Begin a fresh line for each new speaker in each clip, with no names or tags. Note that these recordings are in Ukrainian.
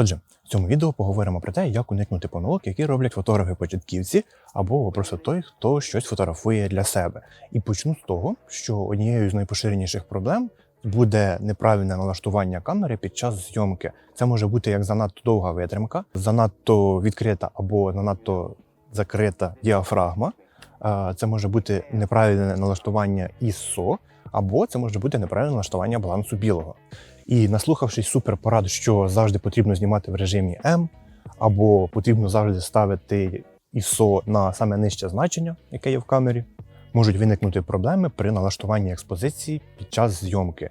Отже, в цьому відео поговоримо про те, як уникнути помилок, які роблять фотографи-початківці або просто той, хто щось фотографує для себе. І почну з того, що однією з найпоширеніших проблем буде неправильне налаштування камери під час зйомки. Це може бути як занадто довга витримка, занадто відкрита або занадто закрита діафрагма. Е, Це може бути неправильне налаштування ISO, або це може бути неправильне налаштування балансу білого. І наслухавшись супер порад, що завжди потрібно знімати в режимі М, або потрібно завжди ставити ISO на саме нижче значення, яке є в камері, можуть виникнути проблеми при налаштуванні експозиції під час зйомки.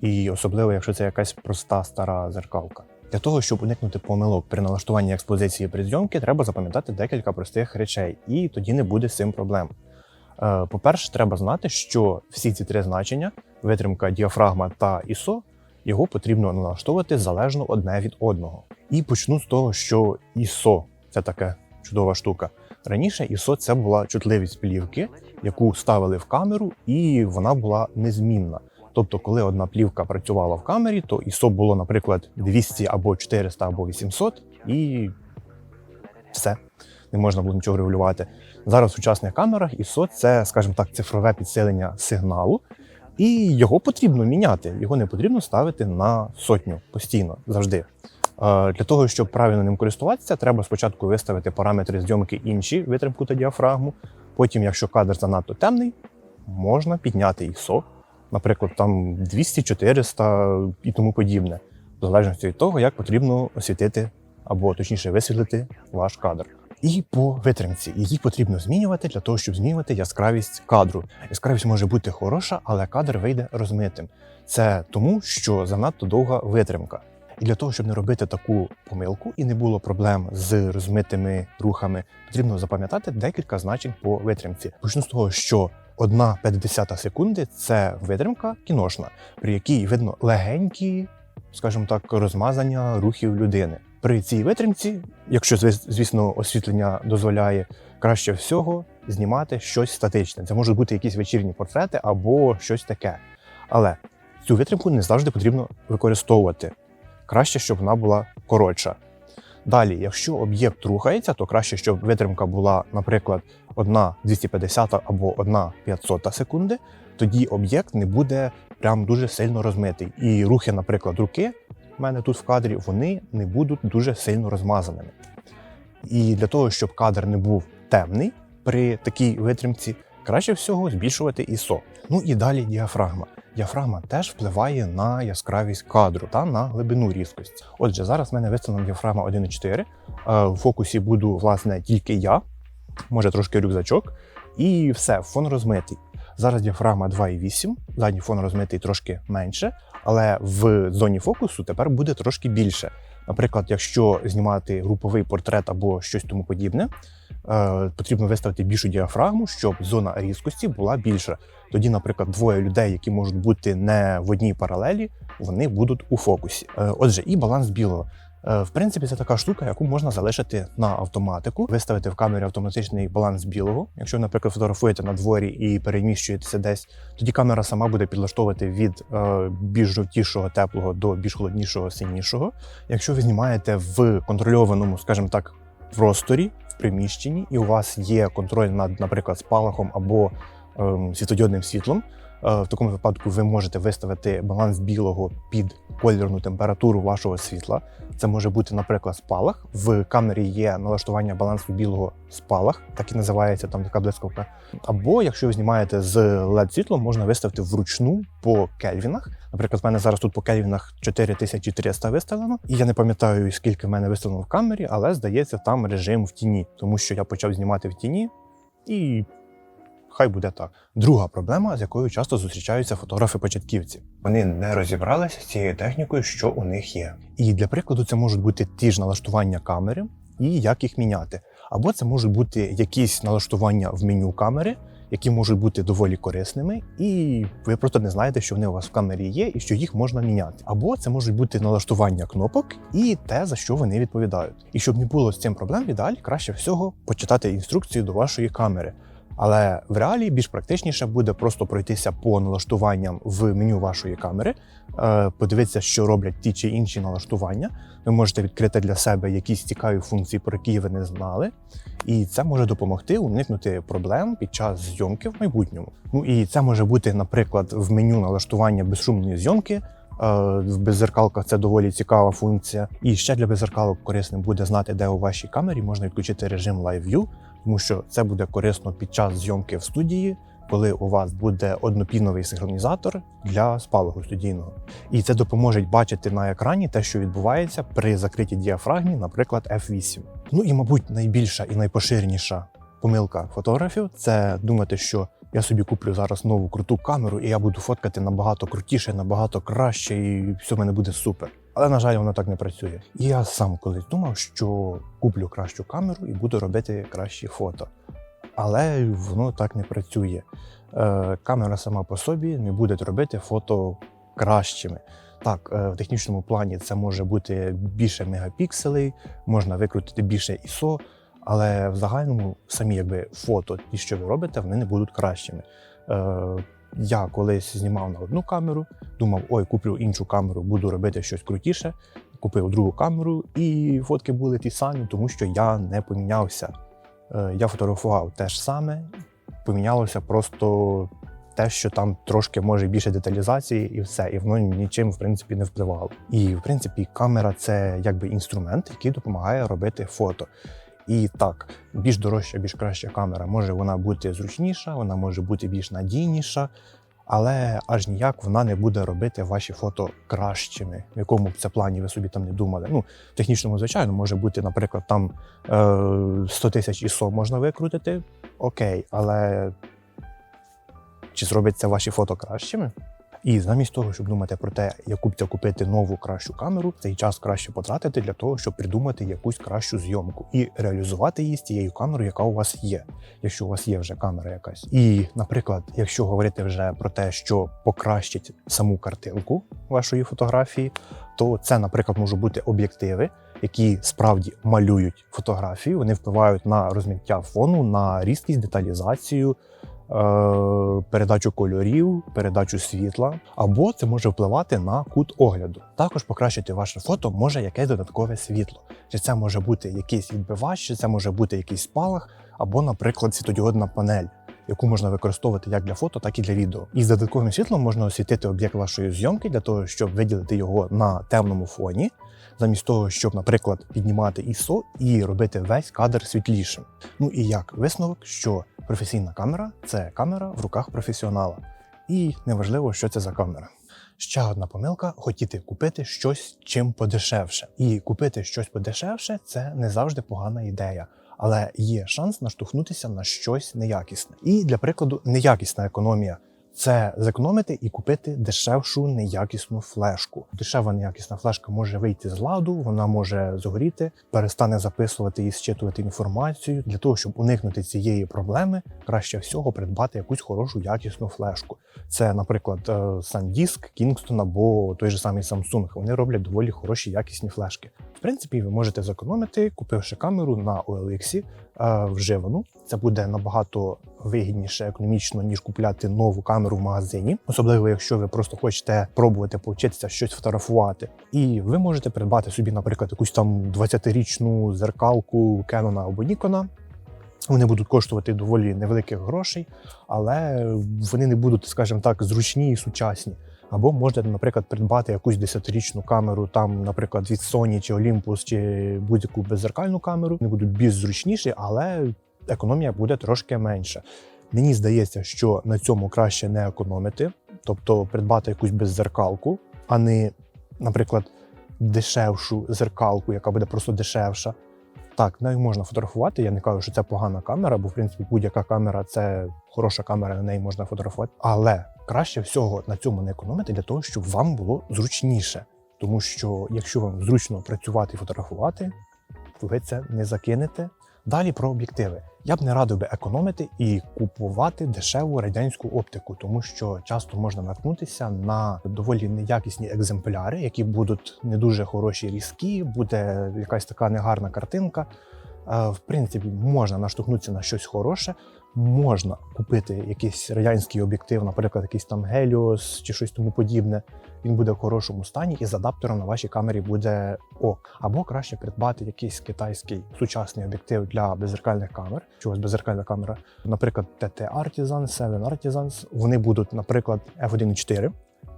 І особливо, якщо це якась проста стара зеркалка. Для того, щоб уникнути помилок при налаштуванні експозиції при зйомці, треба запам'ятати декілька простих речей, і тоді не буде з цим проблем. Е, По-перше, треба знати, що всі ці три значення витримка, діафрагма та ISO, його потрібно налаштовувати залежно одне від одного. І почну з того, що ISO – це така чудова штука. Раніше ISO – це була чутливість плівки, яку ставили в камеру, і вона була незмінна. Тобто, коли одна плівка працювала в камері, то ISO було, наприклад, 200 або 400 або 800, і все. Не можна було нічого регулювати. Зараз в сучасних камерах ISO – це, скажімо так, цифрове підсилення сигналу, і його потрібно міняти. Його не потрібно ставити на сотню постійно завжди. Е, Для того, щоб правильно ним користуватися, треба спочатку виставити параметри зйомки інші, витримку та діафрагму. Потім, якщо кадр занадто темний, можна підняти ISO, наприклад, там 200-400 і тому подібне, в залежності від того, як потрібно освітити або точніше висвітлити ваш кадр. І по витримці її потрібно змінювати для того, щоб змінювати яскравість кадру. Яскравість може бути хороша, але кадр вийде розмитим. Це тому, що занадто довга витримка. І для того, щоб не робити таку помилку і не було проблем з розмитими рухами, потрібно запам'ятати декілька значень по витримці. Почну з того, що 1,5 секунди це витримка кіношна, при якій видно легенькі, скажімо так, розмазання рухів людини. При цій витримці, якщо звісно освітлення дозволяє, краще всього знімати щось статичне. Це можуть бути якісь вечірні портрети або щось таке. Але цю витримку не завжди потрібно використовувати. Краще, щоб вона була коротша. Далі, якщо об'єкт рухається, то краще, щоб витримка була, наприклад, 1,250 або 1,500 секунди. Тоді об'єкт не буде прям дуже сильно розмитий. І рухи, наприклад, руки в мене тут в кадрі, вони не будуть дуже сильно розмазаними. І для того, щоб кадр не був темний при такій витримці, краще всього збільшувати ISO. Ну і далі діафрагма. Діафрагма теж впливає на яскравість кадру та на глибину різкості. Отже, зараз в мене виставлена діафрагма 1,4. Е, В фокусі буду, власне, тільки я, може трошки рюкзачок, і все, фон розмитий. Зараз діафрагма 2,8, задній фон розмитий трошки менше, але в зоні фокусу тепер буде трошки більше. Наприклад, якщо знімати груповий портрет або щось тому подібне, е, потрібно виставити більшу діафрагму, щоб зона різкості була більша. Тоді, наприклад, двоє людей, які можуть бути не в одній паралелі, вони будуть у фокусі. Е, Отже, і баланс білого. Е, В принципі, це така штука, яку можна залишити на автоматику, виставити в камері автоматичний баланс білого. Якщо, наприклад, фотографуєте на дворі і переміщуєтеся десь, тоді камера сама буде підлаштовувати від е, більш жовтішого теплого до більш холоднішого синішого. Якщо ви знімаєте в контрольованому, скажімо так, просторі в приміщенні, і у вас є контроль над, наприклад, спалахом або ем, світодіодним світлом. Е, В такому випадку ви можете виставити баланс білого під кольорну температуру вашого світла. Це може бути, наприклад, спалах. В камері є налаштування балансу білого спалах, так і називається там така блискавка. Або якщо ви знімаєте з led світлом, можна виставити вручну по кельвінах. Наприклад, в мене зараз тут по кельвінах 4300 виставлено, і я не пам'ятаю, скільки в мене виставлено в камері, але здається, там режим в тіні, тому що я почав знімати в тіні і Хай буде так. Друга проблема, з якою часто зустрічаються фотографи-початківці. Вони не розібралися з цією технікою, що у них є. І для прикладу, це можуть бути ті ж налаштування камери і як їх міняти. Або це можуть бути якісь налаштування в меню камери, які можуть бути доволі корисними, і ви просто не знаєте, що вони у вас в камері є і що їх можна міняти. Або це можуть бути налаштування кнопок і те, за що вони відповідають. І щоб не було з цим проблем, в ідеалі краще всього почитати інструкцію до вашої камери. Але в реалії більш практичніше буде просто пройтися по налаштуванням в меню вашої камери, е, подивитися, що роблять ті чи інші налаштування. Ви можете відкрити для себе якісь цікаві функції, про які ви не знали, і це може допомогти уникнути проблем під час зйомки в майбутньому. Ну і це може бути, наприклад, в меню налаштування безшумної зйомки. Е, В беззеркалках це доволі цікава функція. І ще для беззеркалок корисним буде знати, де у вашій камері можна відключити режим Live View, тому що це буде корисно під час зйомки в студії, коли у вас буде однопіновий синхронізатор для спалаху студійного. І це допоможе бачити на екрані те, що відбувається при закритій діафрагмі, наприклад, F8. Ну і, мабуть, найбільша і найпоширеніша помилка фотографів це думати, що я собі куплю зараз нову круту камеру, і я буду фоткати набагато крутіше, набагато краще, і все в мене буде супер. Але на жаль, воно так не працює. І я сам колись думав, що куплю кращу камеру і буду робити кращі фото. Але воно так не працює. Е, камера сама по собі не буде робити фото кращими. Так, е, в технічному плані це може бути більше мегапікселей, можна викрутити більше ISO, але в загальному самі якби фото, ті, що ви робите, вони не будуть кращими. Я колись знімав на одну камеру, думав, ой, куплю іншу камеру, буду робити щось крутіше. Купив другу камеру, і фотки були ті самі, тому що я не помінявся. Е, Я фотографував те ж саме, помінялося просто те, що там трошки може більше деталізації, і все, і воно нічим в принципі не впливало. І в принципі, камера це якби інструмент, який допомагає робити фото. І так, більш дорожча, більш краща камера може вона бути зручніша, вона може бути більш надійніша, але аж ніяк вона не буде робити ваші фото кращими, в якому б це плані ви собі там не думали. Ну, в технічному, звичайно, може бути, наприклад, там е, 100 тисяч ISO можна викрутити, окей, але чи зробить це ваші фото кращими? І замість того, щоб думати про те, яку б це купити нову кращу камеру, цей час краще потратити для того, щоб придумати якусь кращу зйомку і реалізувати її з тією камерою, яка у вас є, якщо у вас є вже камера якась. І, наприклад, якщо говорити вже про те, що покращить саму картинку вашої фотографії, то це, наприклад, можуть бути об'єктиви, які справді малюють фотографію, вони впливають на розмиття фону, на різкість, деталізацію. Е, Передачу кольорів, передачу світла, або це може впливати на кут огляду. Також покращити ваше фото може якесь додаткове світло. Чи це може бути якийсь відбивач, чи це може бути якийсь спалах, або, наприклад, світодіодна панель, яку можна використовувати як для фото, так і для відео. І з додатковим світлом можна освітити об'єкт вашої зйомки для того, щоб виділити його на темному фоні, замість того, щоб, наприклад, піднімати ISO і робити весь кадр світлішим. Ну і як висновок, що професійна камера це камера в руках професіонала. І неважливо, що це за камера. Ще одна помилка хотіти купити щось чим подешевше. І купити щось подешевше це не завжди погана ідея. Але є шанс наштовхнутися на щось неякісне. І для прикладу, неякісна економія це зекономити і купити дешевшу неякісну флешку. Дешева неякісна флешка може вийти з ладу, вона може згоріти, перестане записувати і зчитувати інформацію. Для того, щоб уникнути цієї проблеми, краще всього придбати якусь хорошу якісну флешку. Це, наприклад, е, SanDisk, Kingston або той же самий Samsung. Вони роблять доволі хороші якісні флешки. В принципі, ви можете зекономити, купивши камеру на OLX вживану. Це буде набагато вигідніше економічно, ніж купляти нову камеру в магазині, особливо якщо ви просто хочете пробувати повчитися щось фотографувати. І ви можете придбати собі, наприклад, якусь там 20-річну зеркалку Canon або Nikon. Вони будуть коштувати доволі невеликих грошей, але вони не будуть, скажімо так, зручні і сучасні. Або можете, наприклад, придбати якусь 10-річну камеру, там, наприклад, від Sony чи Olympus, чи будь-яку беззеркальну камеру. Вони будуть більш зручніші, але економія буде трошки менша. Мені здається, що на цьому краще не економити, тобто придбати якусь беззеркалку, а не, наприклад, дешевшу зеркалку, яка буде просто дешевша. Так, нею можна фотографувати. Я не кажу, що це погана камера, бо в принципі будь-яка камера це хороша камера, на неї можна фотографувати. Але краще всього на цьому не економити для того, щоб вам було зручніше. Тому що якщо вам зручно працювати і фотографувати, ви це не закинете. Далі про об'єктиви. Я б не радив би економити і купувати дешеву радянську оптику, тому що часто можна наткнутися на доволі неякісні екземпляри, які будуть не дуже хороші різкі, буде якась така негарна картинка. Е, В принципі, можна наштовхнутися на щось хороше, можна купити якийсь радянський об'єктив, наприклад, якийсь там Helios чи щось тому подібне. Він буде в хорошому стані, і з адаптером на вашій камері буде ок. Або краще придбати якийсь китайський сучасний об'єктив для беззеркальних камер. Чи вас беззеркальна камера, наприклад, TT Artisan, 7 Artisans. Вони будуть, наприклад, F1.4,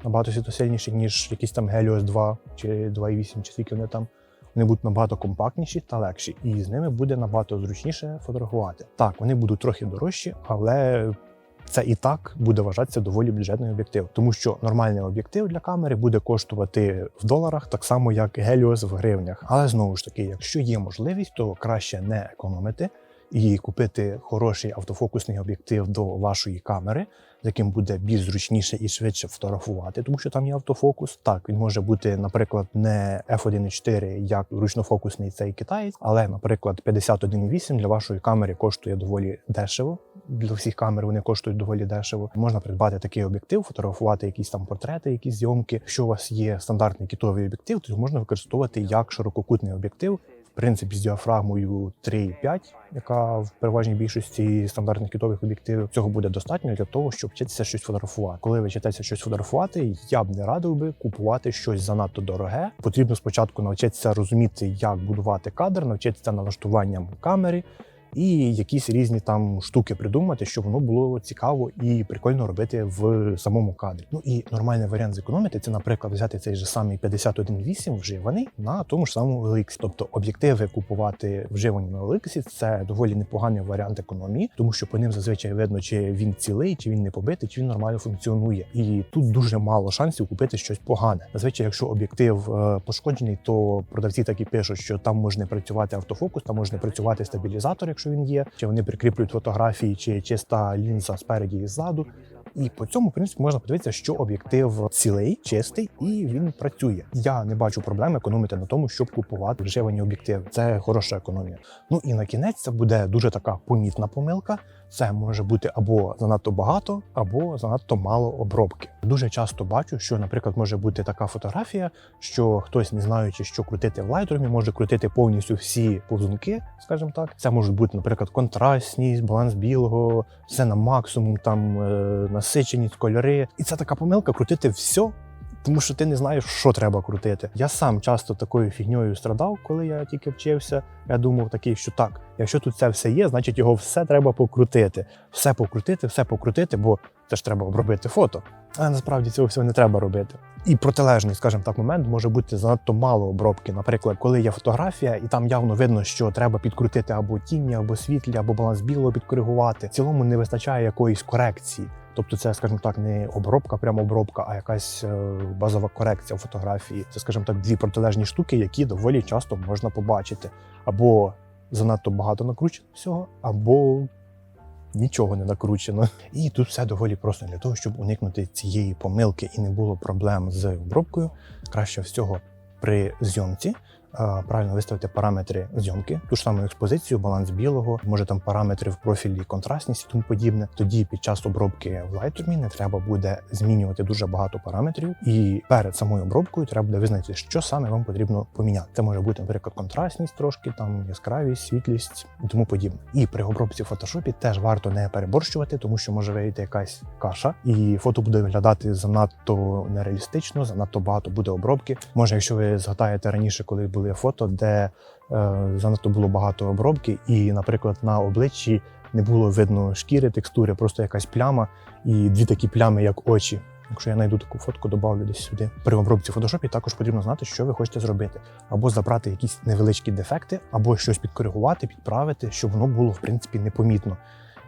набагато світосильніші, ніж якийсь там Helios 2 чи 2.8, чи скільки вони там. Вони будуть набагато компактніші та легші, і з ними буде набагато зручніше фотографувати. Так, вони будуть трохи дорожчі, але це і так буде вважатися доволі бюджетний об'єктив, тому що нормальний об'єктив для камери буде коштувати в доларах так само, як геліос в гривнях. Але знову ж таки, якщо є можливість, то краще не економити і купити хороший автофокусний об'єктив до вашої камери, з яким буде більш зручніше і швидше фотографувати, тому що там є автофокус. Так, він може бути, наприклад, не F1.4, як ручнофокусний цей китаєць, але, наприклад, 51.8 для вашої камери коштує доволі дешево. Для всіх камер вони коштують доволі дешево. Можна придбати такий об'єктив, фотографувати якісь там портрети, якісь зйомки. Якщо у вас є стандартний кітовий об'єктив, то його можна використовувати як ширококутний об'єктив. В принципі, з діафрагмою 3,5, яка в переважній більшості стандартних кітових об'єктивів, цього буде достатньо для того, щоб вчитися щось фотографувати. Коли ви вчитеся щось фотографувати, я б не радив би купувати щось занадто дороге. Потрібно спочатку навчитися розуміти, як будувати кадр, навчитися налаштуванням камери. І якісь різні там штуки придумати, щоб воно було цікаво і прикольно робити в самому кадрі. Ну і нормальний варіант зекономити це, наприклад, взяти цей же самий 51.8 вживаний на тому ж самому OLX. Тобто об'єктиви купувати вживані на OLX – це доволі непоганий варіант економії, тому що по ним зазвичай видно, чи він цілий, чи він не побитий, чи він нормально функціонує. І тут дуже мало шансів купити щось погане. Зазвичай, якщо об'єктив е, пошкоджений, то продавці такі пишуть, що там може не працювати автофокус, там може не працювати стабілізатор, якщо він є, чи вони прикріплюють фотографії, чи чиста лінза спереді і ззаду. І по цьому в принципі можна подивитися, що об'єктив цілий, чистий і він працює. Я не бачу проблем економити на тому, щоб купувати вживані об'єктиви. Це хороша економія. Ну і на кінець це буде дуже така помітна помилка. Це може бути або занадто багато, або занадто мало обробки. Дуже часто бачу, що, наприклад, може бути така фотографія, що хтось, не знаючи, що крутити в Lightroom, може крутити повністю всі повзунки, скажімо так. Це можуть бути, наприклад, контрастність, баланс білого, все на максимум, там е, насиченість, кольори. І це така помилка крутити все. Тому що ти не знаєш, що треба крутити. Я сам часто такою фігньою страдав, коли я тільки вчився. Я думав такий, що так, якщо тут це все є, значить його все треба покрутити. Все покрутити, все покрутити, бо це ж треба обробити фото. Але насправді цього всього не треба робити. І протилежний, скажімо так, момент може бути занадто мало обробки. Наприклад, коли є фотографія, і там явно видно, що треба підкрутити або тіні, або світлі, або баланс білого підкоригувати. В цілому не вистачає якоїсь корекції. Тобто, це, скажімо так, не обробка, прямо обробка, а якась е, базова корекція фотографії. Це, скажімо так, дві протилежні штуки, які доволі часто можна побачити. Або занадто багато накручено всього, або нічого не накручено. І тут все доволі просто для того, щоб уникнути цієї помилки і не було проблем з обробкою. Краще всього при зйомці. Правильно виставити параметри зйомки, ту ж саму експозицію, баланс білого, може там параметри в профілі, контрастність і тому подібне. Тоді під час обробки в Lightroom не треба буде змінювати дуже багато параметрів, і перед самою обробкою треба буде визначити, що саме вам потрібно поміняти. Це може бути, наприклад, контрастність трошки, там яскравість, світлість і тому подібне. І при обробці в фотошопі теж варто не переборщувати, тому що може вийти якась каша, і фото буде виглядати занадто нереалістично, занадто багато буде обробки. Може, якщо ви згадаєте раніше, коли були фото, де е, занадто було багато обробки, і, наприклад, на обличчі не було видно шкіри, текстури, просто якась пляма, і дві такі плями, як очі. Якщо я знайду таку фотку, добавлю десь сюди. При обробці в фотошопі також потрібно знати, що ви хочете зробити, або забрати якісь невеличкі дефекти, або щось підкоригувати, підправити, щоб воно було в принципі непомітно.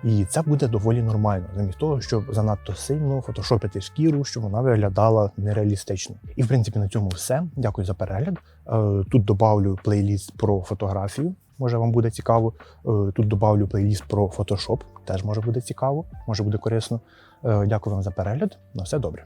І це буде доволі нормально, замість того, щоб занадто сильно фотошопити шкіру, щоб вона виглядала нереалістично. І в принципі на цьому все. Дякую за перегляд. Е, Тут добавлю плейліст про фотографію. Може вам буде цікаво. Е, Тут добавлю плейліст про фотошоп. Теж може буде цікаво, може буде корисно. Е, Дякую вам за перегляд. На все добре.